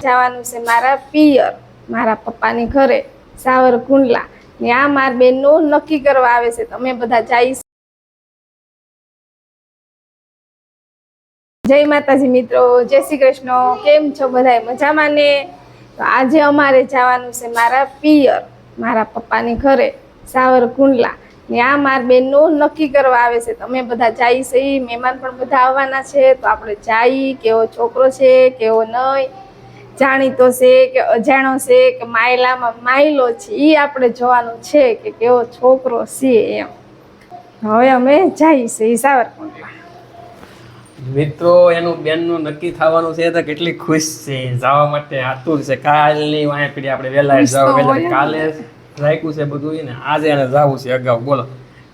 જવાનું છે મારા પિયર, મારા પપ્પાની ઘરે, સાવરકુંડલા. ને આ માર બેનનું નક્કી કરવા આવે છે, તમે બધા જઈ જય માતાજી મિત્રો, જય શ્રી કૃષ્ણ. કેમ છો બધા મજામાં ને? તો આજે અમારે જવાનું છે મારા પિયર, મારા પપ્પાની ઘરે, સાવરકુંડલા. ને આ માર બેનનું નક્કી કરવા આવે છે, તમે બધા જાય છે, મહેમાન પણ બધા આવવાના છે, તો આપણે જઈ કેવો છોકરો છે, કેવો નહીં. જાણીતો છે કે અજાણો છે કે માયલામાં માયલો છે એ આપણે જોવાનું છે કે કેવો છોકરો છે એમ. હવે અમે જઈશું સાવરકુંડલા. મિત્રો એનું બેનનું નક્કી થવાનું છે તો કેટલી ખુશ છે જવા માટે આતુર છે. કાલની વાયા પીડી આપણે વહેલા જાવ વહેલા કાલે રાખ્યું છે બધું ને. આજે એને જવું છે અગાઉ. બોલો.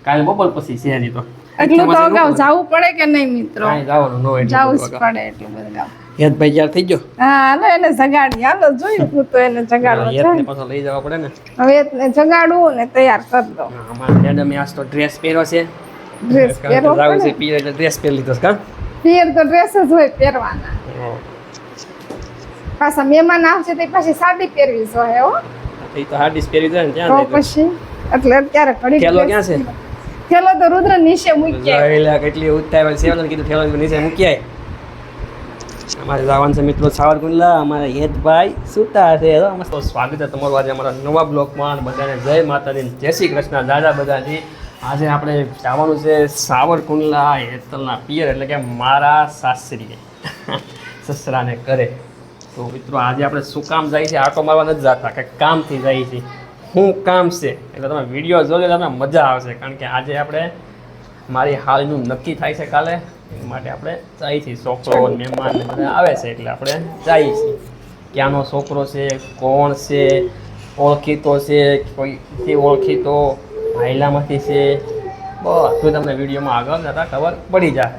કાલે બપોર પછી છે એની તો. એટલું તો અગાઉ જવું પડે કે નહીં મિત્રો? જવાનું ન હોય જવું પડે એટલું બધું હેતભાઈ જ્યાં થઈ ગયો. હા હાલો એને જગાડી. હાલો જોયું હું તો એને જગાડવા જાય. પાછો લઈ જવા પડે ને. હવે એને જગાડવું ને તૈયાર કરી દો અમારા મેડમે આજ તો ડ્રેસ પહેર્યો છે. ડ્રેસ પહેરો પહેરવો છે પીર એટલે ડ્રેસ પહેરી લીધો છે કાં? પિયર તો ડ્રેસ જ હોય પહેરવાના. પાછા મહેમાન આવશે તો પાછી સાડી પહેરવી જોઈએ હો. તો ઈ તો હાડીસ પહેરી જાય ને ત્યાં પછી એટલે અત્યારે ઘડી થેલો ક્યાં છે? થેલો તો રુદ્ર નીચે મૂકી. કેટલી ઉતાવળ છે ઓલાને કીધું થેલો નીચે મૂકી આય અમારે જવાનું છે મિત્રો સાવરકુંડલા, અમારા હેતભાઈ સુતા છે. તો સ્વાગત છે તમારું આજે અમારા નવા બ્લોકમાં. બધાને જય માતાજી જય શ્રી કૃષ્ણ. દાદા બધાની આજે આપણે જવાનું છે સાવરકુંડલા હેતલના પિયર, એટલે કે મારા સાસરીએ. સસરાને કરે તો મિત્રો, આજે આપણે શું કામ જાય છે? આટો મારવા નથી જતા કે કામથી જાય છે. શું કામ છે? એટલે તમે વીડિયો જોજો તમને મજા આવશે. કારણ કે આજે આપણે, મારી હાલનું નક્કી થાય છે કાલે. એ માટે આપણે જાય છીએ. છોકરો મહેમાન બધા આવે છે એટલે આપણે જાય છીએ. ક્યાંનો છોકરો છે કોણ છે ઓળખીતો છે કોઈ તે ઓળખીતો ભાઈલામાંથી છે. બધું તમને વિડીયોમાં આગળ જતાં ખબર પડી જાય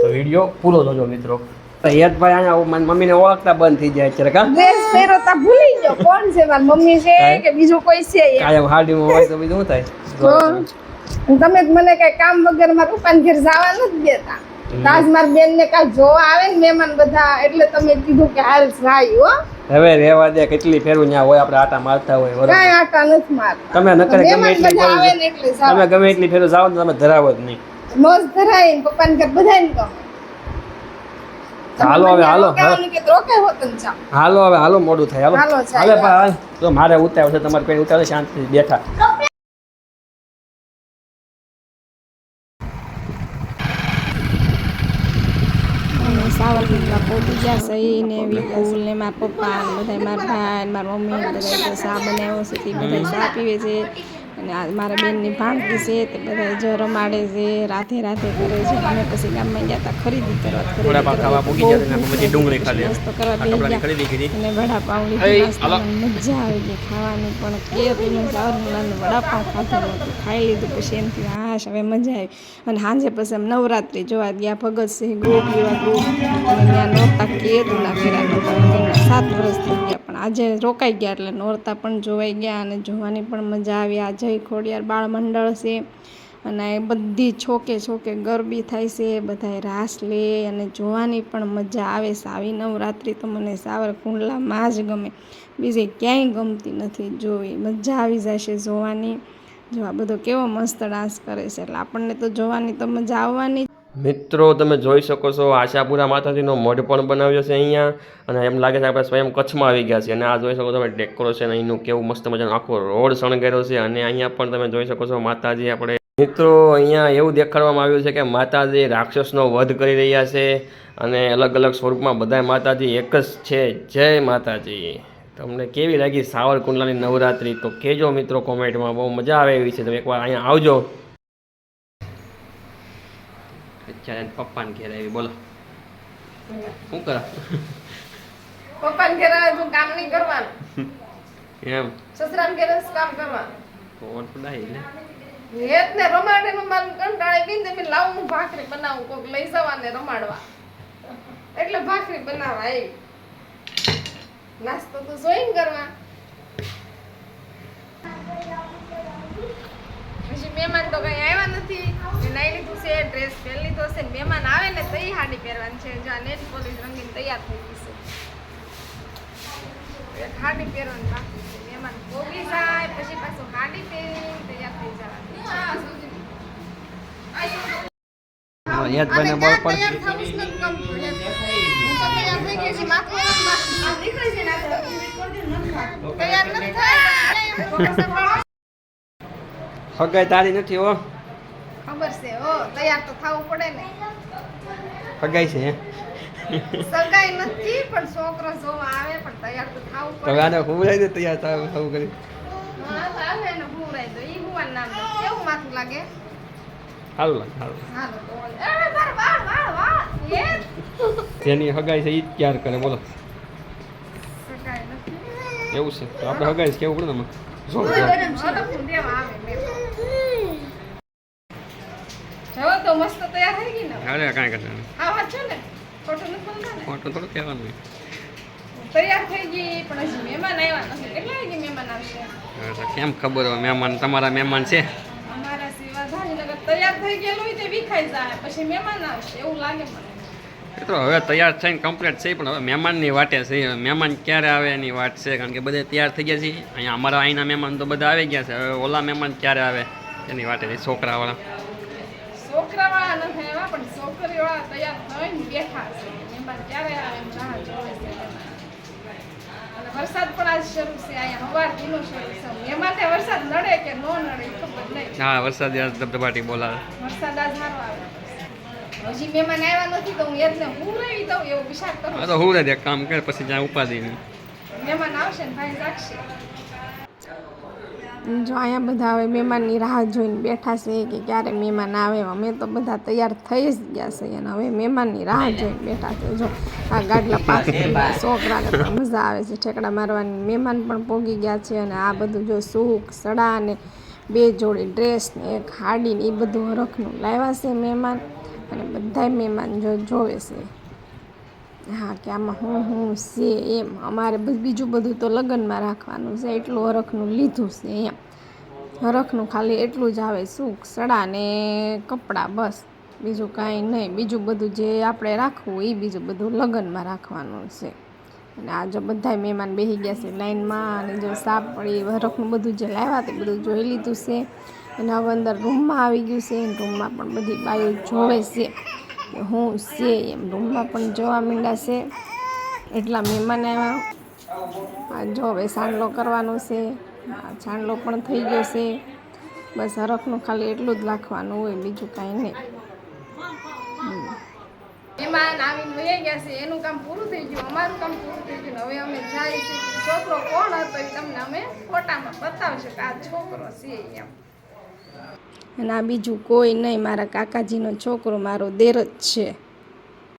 તો વીડિયો પૂરો જોજો મિત્રો. તો યશભાઈ મારી મમ્મીને ઓળખતા બંધ થઈ જાય અત્યારે કા? ડ્રેસ પહેરો તો ભૂલી ગયો. કોણ છે મારી મમ્મી છે કે બીજું કોઈ છે કાયમ હાડીમાં હોય તો બીજું શું થાય? તમે જ મને કઈ કામ વગર મારા પપ્પાને જવા નથી દેતા. તાજ માર બેન ને કાલ જોવા આવે ને મહેમાન બધા એટલે તમે કીધું કે હાલ જાય હો. હવે રેવા દે કેટલી ફેરું ન્યા હોય આપણે આટા મારતા હોય કાંઈ આટા નથી મારતા. તમે નકરે ગમે એટલી ફેરું ને એટલે તમે ગમે એટલી ફેરું જાવ ને તમે ધરાવો જ નહીં. મોજ ધરાય ને પપ્પાને ઘર બધાને ને હાલો હવે, હાલો. હાલો હવે હાલો મોડું થાય હાલો. હાલો, ભાઈ તો મારે ઉતાવળ છે તમારે કઈ ઉતાવળ શાંતિ શાંતિથી બેઠા અને સાવરકુંડલા સહી ને વિપુલ ને મારા પપ્પા બધા મારા ભાઈ મારા મમ્મી બધા ચા બનાવ્યો છે બધા ચા પીવે છે. અને મારા બેનની ભાણકી છે તે બધા જો રમાડે છે રાધે રાધે કરે છે. અમે પછી ગામમાં ગયા હતા ખરીદી કરવા ખરીદી હતા કરી. અને હાલો. મજા આવી ગઈ ખાવાની પણ. કેરીનું સાવરકુંડલાનું વડાપાવ ખાધું નહોતું ખાઈ લીધું પછી એમથી હાશ હવે મજા આવી. અને સાંજે પછી એમ નવરાત્રિ જોવા ગયા ભગતસિંહ ગ્રુપ યુવા ગોપ અને ત્યાં નહોતા કેતુના ફેરા નહોતા તેમના સાત વર્ષ થઈ ગયા આજે રોકાઈ ગયા એટલે નોરતા પણ જોવાઈ ગયા અને જોવાની પણ મજા આવી. આ જય ખોડિયાર બાળ મંડળ છે અને એ બધી છોકે છોકે ગરબી થાય છે બધાય રાસ લે અને જોવાની પણ મજા આવે. છે આવી નવરાત્રિ તો મને સાવરકુંડલામાં જ ગમે. બીજે ક્યાંય ગમતી નથી જોવી. મજા આવી જશે જોવાની. જો આ બધો કેવો મસ્ત ડાન્સ કરે છે. એટલે આપણને તો જોવાની તો મજા આવવાની મિત્રો, તમે જોઈ શકો છો, આશાપુરા માતાજીનો મઢ પણ બનાવ્યો છે અહીંયા અને એમ લાગે છે આપણે સ્વયં કચ્છમાં આવી ગયા છીએ. અને આ જોઈ શકો તમે ડેકોરેશન અહીંનું કેવું મસ્ત મજાનો આખો રોડ શણગાર્યો છે અને અહીંયા પણ તમે જોઈ શકો છો, માતાજી આપણે મિત્રો, અહીંયા એવું દેખાડવામાં આવ્યું છે કે માતાજી રાક્ષસનો વધ કરી રહ્યા છે અને અલગ અલગ સ્વરૂપમાં બધા માતાજી એક જ છે. જય માતાજી. તમને કેવી લાગી સાવરકુંડલાની નવરાત્રિ? તો કહેજો મિત્રો કોમેન્ટમાં બહુ મજા આવે એવી છે. તમે એકવાર અહીંયા આવજો. અચ્છા પપ્પાને ઘેર આવી બોલો. શું કરા? પપ્પાને ઘરે જો કામ નહીં કરવાનું. એમ. સસરાને ઘરે કામ કરવાનું. કોણ પડાય ને હેત ને રમાડે નું મન કંટાળે બિંદે બિન લાવું ભાખરી બનાવું કોક લઈ જવા ને રમાડવા. એટલે ભાખરી બનાવવા આવી. નાસ્તો તો જોઈને કરવા. પછી મહેમાન તો કઈ નથી. એ નાઈ લીધું છે ડ્રેસ પહેરી લીધો છે. મહેમાન આવે ને તઈ હાડી પહેરવાની છે. જો નેટ પોલીસ રંગીન તૈયાર થઈ ગઈ છે. હાડી પહેરવાની બાકી છે. મહેમાન પોગી જાય પછી પાછું હાડી પહેરી તૈયાર થઈ જવાનું પણ હગાઈ તારી નથી હો. ખબર છે ઓ તૈયાર તો થવું પડે ને. હગાઈ છે? સગાઈ નથી પણ છોકરો જોવા આવે પણ તૈયાર તો થવું પડે. આને હુવડાવી દે તૈયાર થાવ થવું કરી. હા આવે ને ભૂરાઈ દો. ઈ ભુવાનું નામ દો. કેવું માથું લાગે? હાલો એ એ જેની હગાઈ છે એ જ ક્યાર કરે બોલો. સગાઈ એવું છે તો આપણે હગાઈ કેવું પડે ને હરખું દેવા આવે મેં જવો તો મસ્ત તૈયાર થઈ ગઈ ને? હવે કાંઈ કરવાનું આ વાત છે ને? ફોટો નથી બોલતા ખોટું થોડું કહેવાનું તૈયાર થઈ ગઈ પણ હજી મહેમાન આવ્યા નથી. કેટલા વાગે મહેમાન આવશે? કેમ ખબર હોય મહેમાન તમારા મહેમાન છે? અમારા સિવા ગાંધીનગર તૈયાર થઈ ગયેલું હોય તે વિખાઈ જાય પછી મહેમાન આવશે એવું લાગે મને. તો હવે તૈયાર થઈને કમ્પ્લીટ છે પણ હવે મહેમાનની વાટે છે. મહેમાન ક્યારે આવે એની વાત છે કારણ કે બધે તૈયાર થઈ ગયા છે અહીંયા અમારા અહીંના મહેમાન તો બધા આવી ગયા છે. હવે ઓલા મહેમાન ક્યારે આવે એની વાટે છે છોકરાવાળા. નથી આવ્યા પણ છોકરીવાળા તૈયાર થઈને બેઠા છે. મહેમાન ક્યારે આવે એમ રાહ જોવે છે અને વરસાદ પણ આજ શરૂ છે અહીંયા હવાર ધીનો શરૂ છે. મહેમાનને વરસાદ નડે કે ન નડે એ ખબર નહીં. હા વરસાદ ધબધબાટી બોલાવે. વરસાદ આજ સારો આવે. હજી મહેમાન આવ્યા નથી તો હું એટલે હું રહી દઉં એવો વિચાર કરું તો હું રે એક કામ કરે પછી જ્યાં ઉપાધિ નહીં. મહેમાન આવશે ને ભાઈ રાખશે જો અહીંયા બધા હવે મહેમાનની રાહ જોઈને બેઠા છે કે ક્યારે મહેમાન આવે અમે તો બધા તૈયાર થઈ જ ગયા છે અને હવે મહેમાનની રાહ જોઈને બેઠા છે. જો આ ગાડલા પાસે છોકરાને પણ મજા આવે છે. ઠેકડા મારવાની મહેમાન પણ પોગી ગયા છે અને આ બધું જો સૂક સડા અને બે જોડી ડ્રેસ ને એક હાડી ને એ બધું હરખનું લાવ્યા છે મહેમાન. અને બધાય મહેમાન જો જોવે છે. હા, કે આમાં હું હું છે એમ. અમારે બીજું બધું તો લગ્નમાં રાખવાનું છે, એટલું હરખનું લીધું છે એમ. હરખનું ખાલી એટલું જ આવે, સૂક, સડા ને કપડાં બસ. બીજું કાંઈ નહીં. બીજું બધું જે આપણે રાખવું એ બીજું બધું લગ્નમાં રાખવાનું છે. અને આ જો બધાય મહેમાન બેસી ગયા છે લાઈનમાં, અને જો સાપ પડી હરખનું બધું જે લાવ્યા તે બધું જોઈ લીધું છે. અને હવે અંદર રૂમમાં આવી ગયું છે રૂમમાં પણ બધી બાયો જોવે છે. હું છે એમ. રૂમમાં પણ જોવા માંડ્યા છે. એટલા મહેમાન આવ્યા. જો હવે સાંડલો કરવાનો છે. છાંડલો પણ થઈ ગયો છે. બસ હરખનું ખાલી એટલું જ રાખવાનું હોય, બીજું કાંઈ નહીં. મહેમાન આવીને વહી ગયા છે. એનું કામ પૂરું થઈ ગયું, અમારું કામ પૂરું થઈ ગયું. હવે અમે જાય છે. છોકરો કોણ હતો એ તમને અમે ફોટામાં બતાવશું કે આ છોકરો છે એમ. અને આ બીજું કોઈ નહીં. મારા કાકાજીનો છોકરો મારો દેર જ છે.